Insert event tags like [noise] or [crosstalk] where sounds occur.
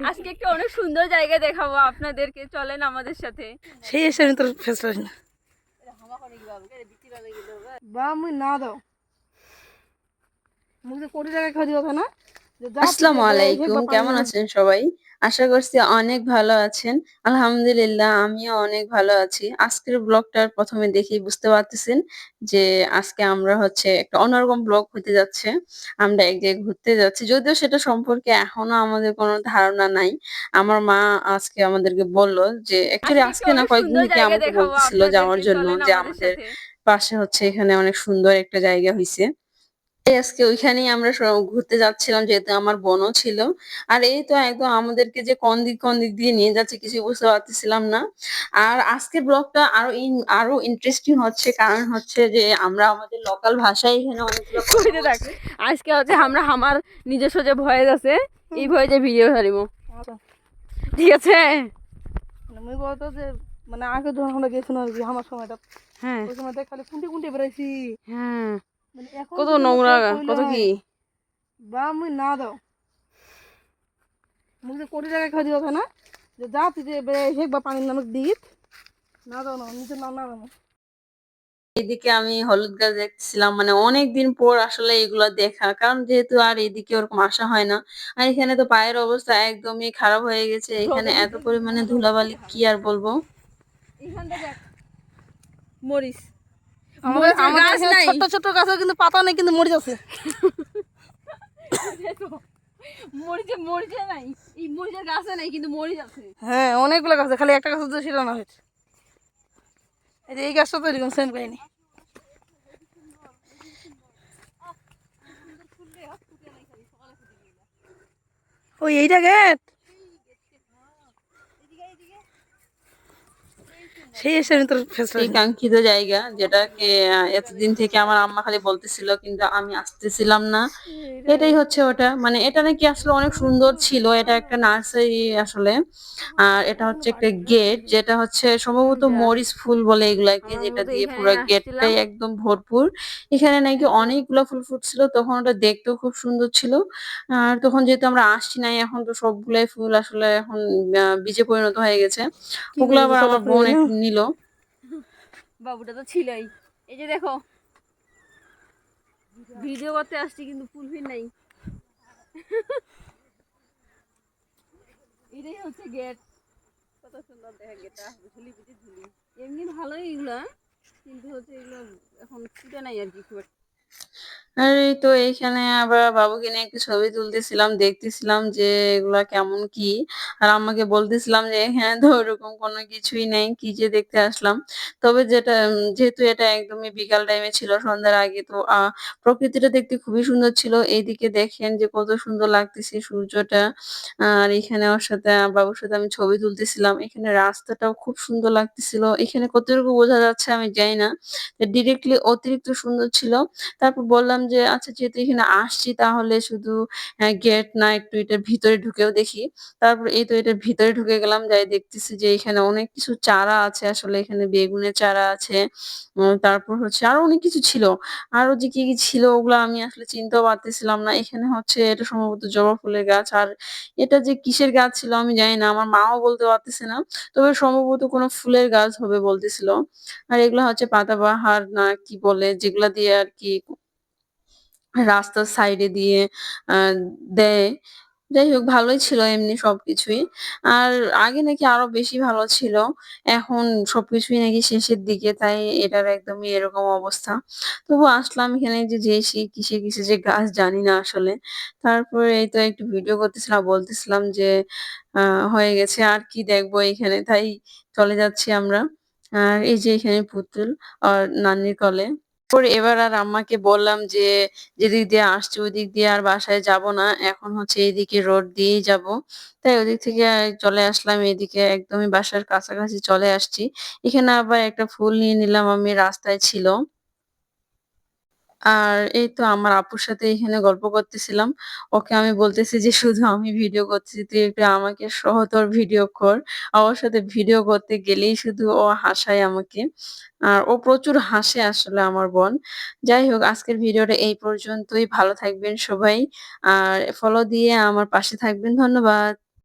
আজকে একটা অনেক সুন্দর জায়গা দেখাবো আপনাদেরকে চলেন আমাদের সাথে। সেই এসে আমি তোর ফেস না বা মুই না দাও। মুখে কোটি টাকা খাওয়া দিও না আসসালামু আলাইকুম কেমন আছেন সবাই? আশা করছি অনেক ভালো আছেন। আলহামদুলিল্লাহ আমিও অনেক ভালো আছি। আজকের ব্লগটার প্রথমে দেখেই বুঝতে পারতেছেন যে আজকে আমরা হচ্ছে একটা অন্যরকম ব্লগ হতে যাচ্ছে। আমরা এক জায়গায় ঘুরতে যাচ্ছি। যদিও সেটা সম্পর্কে এখনও আমাদের কোনো ধারণা নাই। আমার মা আজকে আমাদেরকে বলল যে অ্যাকচুয়ালি আজকে না কয়েকদিন থেকে আমাকে দেখাবো? বলতেছিল যাওয়ার জন্য যে আমাদের পাশে হচ্ছে এখানে অনেক সুন্দর একটা জায়গা হয়েছে আজকে ওইখানেই আমরা ঘুরতে যাচ্ছিলাম যেহেতু আমার বোনও ছিল। আর এই তো একদম আমাদেরকে যে কোন দিক কোন দিক দিয়ে নিয়ে যাচ্ছে কিছু বুঝতে পারতেছিলাম না। আর আজকের ব্লগটা আরও ইন- আরও ইন্টারেস্টিং হচ্ছে কারণ হচ্ছে যে আমরা আমাদের লোকাল ভাষায় এখানে অনেকগুলো। আজকে হচ্ছে আমরা আমার নিজস্ব যে ভয়েস আছে এই ভয়েসে ভিডিও ছাড়িব আচ্ছা। ঠিক আছে? মানে মুই বলতো যে মানে আগে যখন আমরা গেছিলাম আর কি আমার সময়টা হ্যাঁ। ওই সময় দেখ খালি কুন্টি কুন্টি বেড়াইছি। হ্যাঁ। মানে কত নোংরা কত কি? বা মুই না দাও। মুখ কোটি টাকা খাওয়া দিও না যে যা তুই যে বা পানির নামক দিত না দাও না নিজের নাম না দাও এদিকে আমি হলুদ গাছ দেখতেছিলাম মানে অনেক দিন পর আসলে এগুলা দেখা কারণ যেহেতু আর এদিকে ওরকম আসা হয় না আর এখানে তো পায়ের অবস্থা একদমই খারাপ হয়ে গেছে এখানে এত পরিমাণে ধুলাবালি কি আর বলব? এখানটা দেখ মরিস মরিচের আমাদের গাছ কিন্তু পাতা নেই কিন্তু মরে যাচ্ছে [laughs] মরিচে মরিচে নাই। এই মরিচের গাছে নাই কিন্তু মরিচ আছে। হ্যাঁ অনেকগুলো গাছ খালি একটা গাছ তো সেটা না হয়েছে। এই যে এই গাছটা তো এরকম সেম কাহিনি ওই এইটা গেট সেই এসে আমি তোর ফেস এই কাঙ্ক্ষিত জায়গা যেটাকে এতদিন থেকে আমার আম্মা খালি বলতেছিল কিন্তু আমি আসতেছিলাম না। এটাই হচ্ছে ওটা। মানে এটা নাকি আসলে অনেক সুন্দর ছিল এটা একটা নার্সারি আসলে। আর এটা হচ্ছে একটা গেট যেটা হচ্ছে সম্ভবত মরিচ ফুল বলে এগুলাকে যেটা দিয়ে পুরো গেটটাই একদম ভরপুর। এখানে নাকি অনেকগুলো ফুল ফুটছিল তখন ওটা দেখতেও খুব সুন্দর ছিল। আর তখন যেহেতু আমরা আসছি নাই এখন তো সবগুলাই ফুল আসলে এখন বীজে পরিণত হয়ে গেছে। ওগুলো আবার আমার বোন একটু নিল। বাবুটা তো ছিলই। এই যে দেখো ভিডিও করতে আসছি, কিন্তু ফুলফিল নাই। এটাই হচ্ছে গেট কত সুন্দর দেখা গেটটা ঝুলি পিটি ঝুলি এমনি ভালোই এগুলা, কিন্তু হচ্ছে এগুলো এখন ছুটে নাই আর কি খুব একটা। আর এই তো এইখানে আবার বাবুকে নিয়ে একটু ছবি তুলতেছিলাম, দেখতেছিলাম যে এগুলা কেমন কি। আর আমাকে বলতেছিলাম যে এখানে তো ওরকম কোনো কিছুই নেই, কি যে দেখতে আসলাম? তবে যেটা যেহেতু এটা একদমই বিকাল টাইমে ছিল সন্ধ্যার আগে, তো আহ প্রকৃতিটা দেখতে খুবই সুন্দর ছিল। এইদিকে দেখেন যে কত সুন্দর লাগতেছে সূর্যটা। আর এখানে ওর সাথে, বাবুর সাথে আমি ছবি তুলতেছিলাম। এখানে রাস্তাটাও খুব সুন্দর লাগতেছিল। এখানে কতটুকু বোঝা যাচ্ছে আমি জানি না। ডিরেক্টলি অতিরিক্ত সুন্দর ছিল। তারপর বললাম যে আচ্ছা যেহেতু এখানে আসছি তাহলে শুধু গেট না একটু এটার ভিতরে ঢুকেও দেখি। তারপর এই তো এটার ভিতরে ঢুকে গেলাম, যাই দেখতেছি যে, এখানে অনেক কিছু চারা আছে, আসলে এখানে বেগুনের চারা আছে। তারপর হচ্ছে আরও অনেক কিছু ছিল। আরও যে কি কি ছিল ওগুলো আমি আসলে চিনতেও পারতেছিলাম না। এখানে হচ্ছে এটা সম্ভবত জবা ফুলের গাছ। আর এটা যে কিসের গাছ ছিল আমি জানি না, আমার মাও বলতে পারতেছে না। তবে সম্ভবত কোনো ফুলের গাছ হবে বলতেছিল। আর এগুলো হচ্ছে পাতাবাহার না কি বলে, যেগুলা দিয়ে আর কি রাস্তার সাইডে দিয়ে আহ দেয়। যাই হোক, ভালোই ছিল এমনি সবকিছুই। আর আগে নাকি আরও বেশি ভালো ছিল। এখন সবকিছুই নাকি শেষের দিকে, তাই এটার একদমই এরকম অবস্থা। তবু আসলাম এখানে যে যে সেই কিসে কিসে যে গাছ, জানি না আসলে। তারপরে এই তো একটু ভিডিও করতেছিলাম, বলতেছিলাম যে হয়ে গেছে, আর কি দেখব এখানে। তাই চলে যাচ্ছি আমরা। আর এই যে এখানে পুতুল, আর নানির কলে। এবার আর আম্মাকে বললাম যে, যেদিক দিয়ে আসছি ওদিক দিয়ে আর বাসায় যাব না। এখন হচ্ছে এইদিকে রোড দিয়েই যাব। তাই ওদিক থেকে চলে আসলাম এদিকে একদমই বাসার কাছাকাছি চলে আসছি। এখানে আবার একটা ফুল নিয়ে নিলাম, আমি রাস্তায় ছিল আর এই তো আমার আপুর সাথে এখানে গল্প করতেছিলাম। ওকে আমি বলতেছি যে, শুধু আমি ভিডিও করতেছি, তুই একটু আমাকে সহ তোর ভিডিও কর। আর ওর সাথে ভিডিও করতে গেলেই শুধু ও হাসায় আমাকে। আর ও প্রচুর হাসে আসলে আমার বোন। যাই হোক, আজকের ভিডিওটা এই পর্যন্তই। ভালো থাকবেন সবাই। আর ফলো দিয়ে আমার পাশে থাকবেন। ধন্যবাদ।